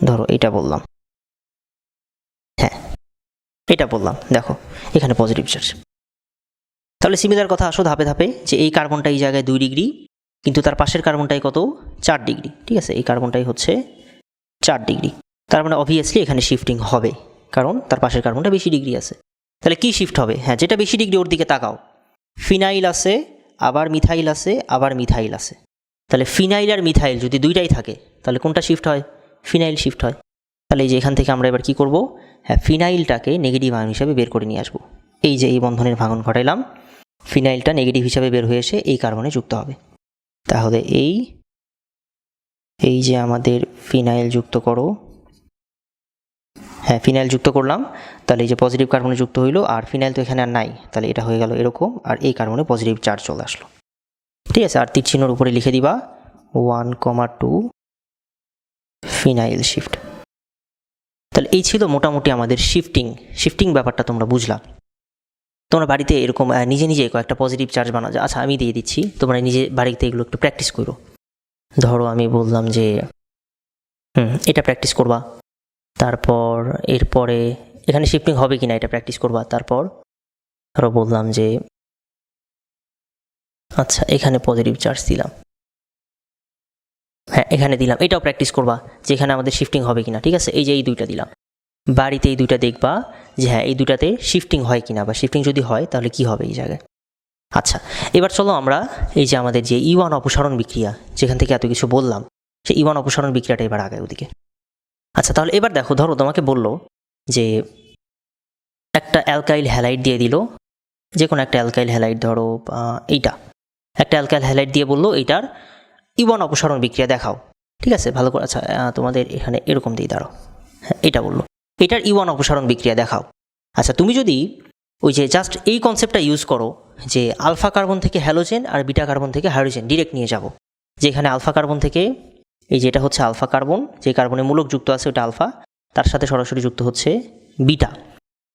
ধরো এটা বললাম। এটা বললাম, দেখো, এখানে পজিটিভ চার্জ তাহলে সিমিলার কথা আসো ধাপে ধাপে, যে এই কার্বনটা এই জায়গায় দুই ডিগ্রি, কিন্তু তার পাশের কার্বনটাই কত? চার ডিগ্রি, ঠিক আছে? এই কার্বনটাই হচ্ছে চার ডিগ্রি। তার মানে অবভিয়াসলি এখানে শিফটিং হবে, কারণ তার পাশের কার্বনটা বেশি ডিগ্রি আছে। তাহলে কি শিফট হবে? হ্যাঁ যেটা বেশি ডিগ্রি ওর দিকে তাকাও। ফিনাইল আছে, আবার মিথাইল আছে, আবার মিথাইল আছে। তাহলে ফিনাইল আর মিথাইল যদি দুইটাই থাকে, তাহলে কোনটা শিফট হয়? ফিনাইল শিফট হয়। তাহলে এই যে এখান থেকে আমরা এবার কি করব? হ্যাঁ ফিনাইলটাকে নেগেটিভ আয়ন হিসাবে বের করে নিয়ে আসব। এই যে এই বন্ধনের ভাঙন ঘটাইলাম, ফিনাইলটা নেগেটিভ হিসাবে বের হয়ে এসে এই কার্বনে যুক্ত হবে। তাহলে এই এই যে আমাদের ফিনাইল যুক্ত করো। হ্যাঁ ফিনাইল যুক্ত করলাম, তাহলে এই যে পজিটিভ কার্বনে যুক্ত হইল, আর ফিনাইল তো এখানে আর নাই, তাহলে এটা হয়ে গেল এরকম, আর এই কার্বনে পজিটিভ চার্জ চলে আসলো। ঠিক আছে, আর তীর চিহ্নর উপরে লিখে দিবা one comma two phenyl shift তাহলে এই ছিল মোটামুটি আমাদের শিফটিং শিফটিং ব্যাপারটা তোমরা বুঝলা। তোমরা বাড়িতে এরকম নিজে নিজে কয়েকটা পজিটিভ চার্জ বানাও আচ্ছা আমি দিয়ে দিচ্ছি, তোমরা নিজে বাড়িতে এগুলো একটু প্র্যাকটিস করো। ধরো আমি বললাম যে, হুম, এটা প্র্যাকটিস করবা। তারপর, এরপরে, এখানে শিফটিং হবে কি না এটা প্র্যাকটিস করবা? তারপর, ধরো বললাম যে আচ্ছা এখানে পজিটিভ চার্জ দিলাম। এখানে দিলাম। এটাও প্র্যাকটিস করবা যে এখানে আমাদের শিফটিং হবে কিনা, ঠিক আছে? এই যে এই দুইটা দিলাম। বাড়িতে এই দুইটা দেখবা যে হ্যাঁ এই দুইটাতে শিফটিং হয় কিনা বা শিফটিং যদি হয় তাহলে কি হবে এই জায়গায়? আচ্ছা এবার চলো আমরা এই যে আমাদের যে ইওয়ান অপসারণ বিক্রিয়া, যেখান থেকে এত কিছু বললাম, সেই ইওয়ান অপসারণ বিক্রিয়াটা এবার আগে ওদিকে। আচ্ছা তাহলে এবার দেখো, ধরো তোমাকে বলল যে একটা অ্যালকাইল হ্যালাইট দিয়ে দিল যে কোনো একটা অ্যালকাইল হ্যালাইট ধরো এইটা। একটা অ্যালকাইল হ্যালাইট দিয়ে বলল এইটার ইওয়ান অপসারণ বিক্রিয়া দেখাও। ঠিক আছে? ভালো করে আচ্ছা তোমাদের এখানে এরকম দিয়ে দাঁড়াও। হ্যাঁ এটা বলল। এটার ইওয়ান অপসারণ বিক্রিয়া দেখাও। আচ্ছা তুমি যদি ওই যে জাস্ট এই কনসেপ্টটা ইউজ করো যে আলফা কার্বন থেকে হ্যালোজেন আর বিটা কার্বন থেকে হাইড্রোজেন ডিরেক্ট নিয়ে যাব। যেখানে আলফা কার্বন থেকে এই যেটা হচ্ছে আলফা কার্বন যে কার্বনে মূলক যুক্ত আছে ওটা আলফা তার সাথে সরাসরি যুক্ত হচ্ছে বিটা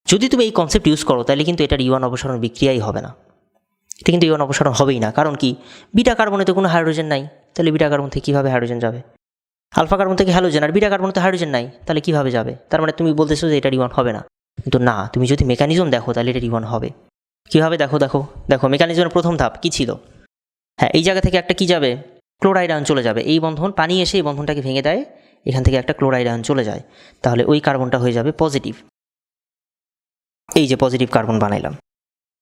যদি তুমি এই কনসেপ্ট ইউজ করো, তাহলে কিন্তু এটার ইওয়ান অপসারণ বিক্রিয়াই হবে না। এটা কিন্তু ইওয়ান অপসারণ হবেই না। কারণ কি? বিটা কার্বনে তো কোনো হাইড্রোজেন নাই। তাহলে বিটা কার্বন থেকে কীভাবে হাইড্রোজেন যাবে? আলফা কার্বন থেকে হ্যালোজেন আর বিটা কার্বন তো হাইড্রোজেন নাই, তাহলে কীভাবে যাবে? তার মানে তুমি বলতেছো যে এটা ইওয়ান হবে না। কিন্তু না, তুমি যদি মেকানিজম দেখো, তাহলে এটা ইওয়ান হবে। কীভাবে দেখো দেখো দেখো মেকানিজমের প্রথম ধাপ কী ছিল? হ্যাঁ এই জায়গা থেকে একটা কী যাবে? ক্লোরাইড আয়ন চলে যাবে। এই বন্ধন, পানি এসে এই বন্ধনটাকে ভেঙে দেয়, এখান থেকে একটা ক্লোরাইড আয়ন চলে যায়। তাহলে ওই কার্বনটা হয়ে যাবে পজিটিভ এই যে পজিটিভ কার্বন বানাইলাম।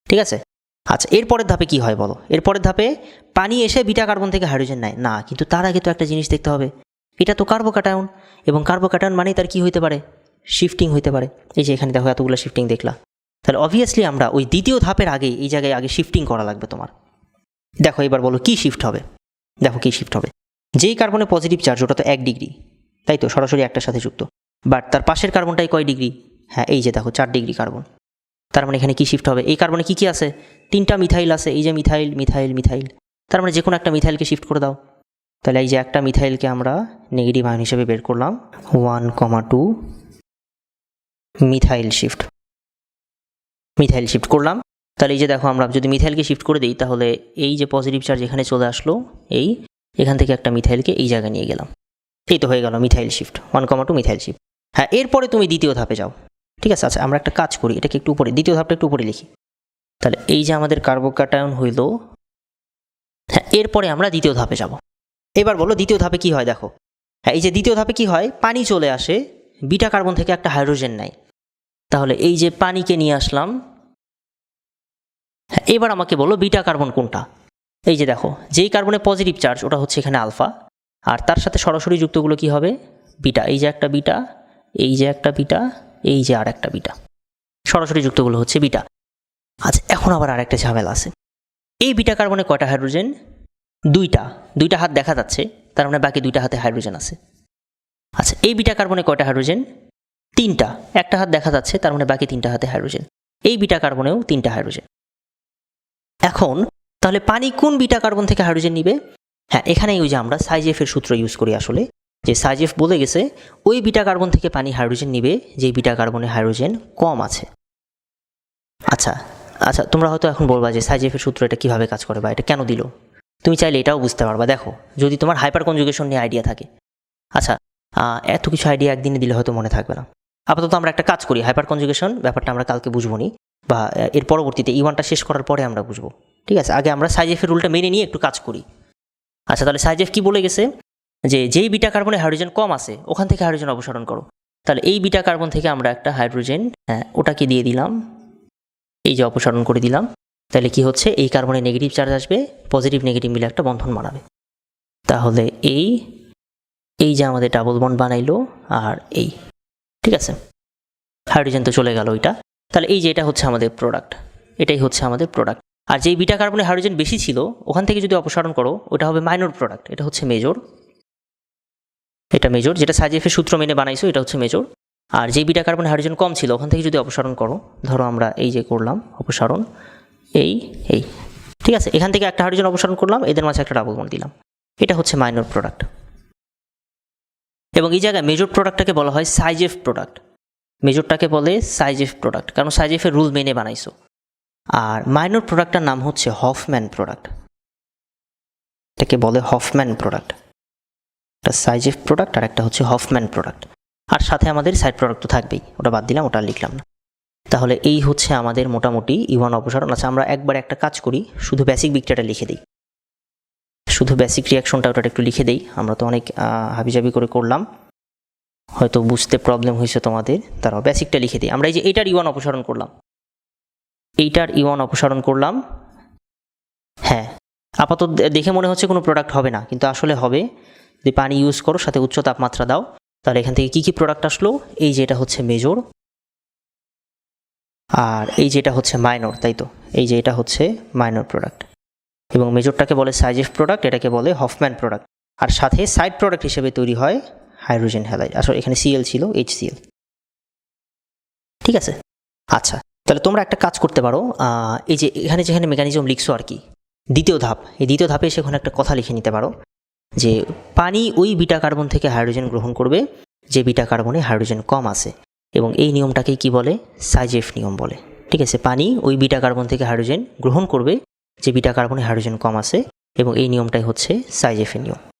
ঠিক আছে? আচ্ছা এরপরের ধাপে কি হয় বলো? এরপরের ধাপে পানি এসে বিটা কার্বন থেকে হাইড্রোজেন নেয়। না, কিন্তু তার আগে তো একটা জিনিস দেখতে হবে। এটা তো কার্বোকাটায়ন এবং কার্বোকাটায়ন মানেই তার কি হইতে পারে? শিফটিং হইতে পারে। এই যে এখানে দেখো এতগুলো শিফটিং দেখলা। তাহলে অবভিয়াসলি আমরা ওই দ্বিতীয় ধাপের আগে, এই জায়গায় আগে শিফটিং করা লাগবে তোমার। দেখো, এবার বলো কি শিফট হবে? দেখো কি শিফট হবে। যেই কার্বনে পজিটিভ চার্জ ওটা তো এক ডিগ্রি। তাই তো? সরাসরি একটার সাথে যুক্ত। বাট তার পাশের কার্বনটাই কয় ডিগ্রি? হ্যাঁ এই যে দেখো, চার ডিগ্রি কার্বন। তার মানে এখানে কি শিফট হবে? এই কার্বনে কি কি আছে? তিনটা মিথাইল আছে। এই যে মিথাইল মিথাইল মিথাইল তার মানে যে কোনো একটা মিথাইলকে শিফট করে দাও। তাহলে এই যে একটা মিথাইলকে আমরা নেগেটিভ আয়ন হিসেবে বের করলাম। One comma two methyl shift methyl shift করলাম। তাহলে এই যে দেখো, আমরা যদি মিথাইলকে শিফট করে দিই, তাহলে এই যে পজিটিভ চার্জ এখানে চলে আসলো, এই এখান থেকে একটা মিথাইলকে এই জায়গায় নিয়ে গেলাম। এই তো হয়ে গেল methyl shift one comma two methyl shift হ্যাঁ এরপরে তুমি দ্বিতীয় ধাপে যাও। ঠিক আছে আচ্ছা আমরা একটা কাজ করি, এটাকে একটু উপরে, দ্বিতীয় ধাপটা একটু উপরে লিখি। তাহলে এই যে আমাদের কার্বোকাটায়ন হইল হ্যাঁ এরপরে আমরা দ্বিতীয় ধাপে যাব। এবার বলো, দ্বিতীয় ধাপে কি হয়, দেখো। হ্যাঁ এই যে দ্বিতীয় ধাপে কি হয়, পানি চলে আসে, বিটা কার্বন থেকে একটা হাইড্রোজেন নেয়। তাহলে এই যে পানিকে নিয়ে আসলাম হ্যাঁ এবার আমাকে বলো বিটা কার্বন কোনটা? এই যে দেখো, যেই কার্বনে পজিটিভ চার্জ, ওটা হচ্ছে এখানে আলফা, আর তার সাথে সরাসরি যুক্তগুলো কি হবে? বিটা, এই যে একটা বিটা, এই যে একটা বিটা এই যে আর একটা বিটা। সরাসরি যুক্তগুলো হচ্ছে বিটা। আচ্ছা এখন আবার আর একটা ঝামেলা আছে। এই বিটা কার্বনে কয়টা হাইড্রোজেন? দুইটা। দুইটা হাত দেখা যাচ্ছে, তার মানে বাকি দুইটা হাতে হাইড্রোজেন আছে। আচ্ছা এই বিটা কার্বনে কয়টা হাইড্রোজেন? তিনটা। একটা হাত দেখা যাচ্ছে, তার মানে বাকি তিনটা হাতে হাইড্রোজেন। এই বিটা কার্বনেও তিনটা হাইড্রোজেন। এখন, তাহলে পানি কোন বিটা কার্বন থেকে হাইড্রোজেন নিবে? হ্যাঁ এখানেই ওই যে আমরা সাইজেফের সূত্র ইউজ করি আসলে। যে সাইজেফ বলে গেছে, ওই বিটা কার্বন থেকে পানি হাইড্রোজেন নিবে, যে বিটা কার্বনে হাইড্রোজেন কম আছে। আচ্ছা আচ্ছা তোমরা হয়তো এখন বলবা যে সাইজেফের সূত্র এটা কীভাবে কাজ করে বা এটা কেন দিল? তুমি চাইলে এটাও বুঝতে পারবা। দেখো, যদি তোমার হাইপার কনজুগেশন নিয়ে আইডিয়া থাকে। আচ্ছা এত কিছু আইডিয়া একদিনে দিলে হয়তো মনে থাকবে না। আপাতত আমরা একটা কাজ করি হাইপার কনজুগেশন ব্যাপারটা আমরা কালকে বুঝব নি বা এর পরবর্তীতে ই ওয়ানটা শেষ করার পরে আমরা বুঝব। ঠিক আছে, আগে আমরা সাইজেফের রুলটা মেনে নিয়ে একটু কাজ করি। আচ্ছা তাহলে সাইজেফ কি বলে গেছে? যে যেই বিটা কার্বনে হাইড্রোজেন কম আছে, ওখান থেকে হাইড্রোজেন অপসারণ করো। তাহলে এই বিটা কার্বন থেকে আমরা একটা হাইড্রোজেন হ্যাঁ ওটাকে দিয়ে দিলাম। এই যে অপসারণ করে দিলাম। তাহলে কি হচ্ছে? এই কার্বনে নেগেটিভ চার্জ আসবে পজিটিভ নেগেটিভ মিলে একটা বন্ধন বানাবে। তাহলে এই এই যে আমাদের ডাবল বন্ড বানাইলো, আর এই, ঠিক আছে? হাইড্রোজেন তো চলে গেল ওইটা। তাহলে এই যে এটা হচ্ছে আমাদের প্রোডাক্ট এটাই হচ্ছে আমাদের প্রোডাক্ট আর যেই বিটা কার্বনে হাইড্রোজেন বেশি ছিল, ওখান থেকে যদি অপসারণ করো, ওটা হবে মাইনর প্রোডাক্ট এটা হচ্ছে মেজর এটা মেজর, যেটা সাজেফের সূত্র মেনে বানাইছো, এটা হচ্ছে মেজর। আর যে বিটা কার্বন হাইড্রোজেন কম ছিল, ওখান থেকে যদি অপসারণ করো, ধরো আমরা এই যে করলাম, অপসারণ, এই এই। ঠিক আছে, এখান থেকে একটা হাইড্রোজেন অপসারণ করলাম, এদের মাঝে একটা ডাবল বন্ড দিলাম। এটা হচ্ছে মাইনর প্রোডাক্ট এবং এই জায়গায় মেজর প্রোডাক্টটাকে বলা হয় সাইজেফ প্রোডাক্ট মেজরটাকে বলে সাইজেফ প্রোডাক্ট কারণ সাইজেফের রুল মেনে বানাইছো। আর মাইনর প্রোডাক্টটার নাম হচ্ছে হফম্যান প্রোডাক্ট এটাকে বলে হফম্যান প্রোডাক্ট একটা সাইজেফ প্রোডাক্ট আর একটা হচ্ছে হফম্যান প্রোডাক্ট আর সাথে আমাদের সাইড প্রোডাক্ট তো থাকবেই, ওটা বাদ দিলাম, ওটা লিখলাম না। তাহলে এই হচ্ছে আমাদের মোটামুটি ইওয়ান অপসারণ। আচ্ছা আমরা একবার একটা কাজ করি, শুধু বেসিক বিক্রিয়াটা লিখে দিই। শুধু বেসিক রিয়াকশনটা ওটা একটু লিখে দিই। আমরা তো অনেক হাবিজাবি করে করলাম। হয়তো বুঝতে প্রবলেম হয়েছে তোমাদের, তারাও বেসিকটা লিখে দিই। আমরা এই যে এইটার ইওয়ান অপসারণ করলাম। এইটার ইওয়ান অপসারণ করলাম। হ্যাঁ আপাতত দেখে মনে হচ্ছে কোনো প্রোডাক্ট হবে না, কিন্তু আসলে হবে। যদি পানি ইউজ করো, সাথে উচ্চ তাপমাত্রা দাও, তাহলে এখান থেকে কী কী প্রোডাক্ট আসলো? এই যে এটা হচ্ছে মেজর আর এই যে এটা হচ্ছে মাইনর তাই তো? এই যে এটা হচ্ছে মাইনর প্রোডাক্ট এবং মেজরটাকে বলে সাইজেফ প্রোডাক্ট এটাকে বলে হফম্যান প্রোডাক্ট আর সাথে সাইড প্রোডাক্ট হিসেবে তৈরি হয় হাইড্রোজেন হ্যালাইড আসলে এখানে সিএল ছিল এইচ সিএল ঠিক আছে? আচ্ছা তাহলে তোমরা একটা কাজ করতে পারো এই যে এখানে যেখানে মেকানিজম লিখছো আর কি, দ্বিতীয় ধাপ, এই দ্বিতীয় ধাপে এসে ওখানে একটা কথা লিখে নিতে পারো। যে পানি ওই বিটা কার্বন থেকে হাইড্রোজেন গ্রহণ করবে, যে বিটা কার্বনে হাইড্রোজেন কম আছে। এবং এই নিয়মটাকেই কি বলে? সাইজেফ নিয়ম বলে। ঠিক আছে? পানি ওই বিটা কার্বন থেকে হাইড্রোজেন গ্রহণ করবে, যে বিটা কার্বনে হাইড্রোজেন কম আছে, এবং এই নিয়মটাই হচ্ছে সাইজেফের নিয়ম।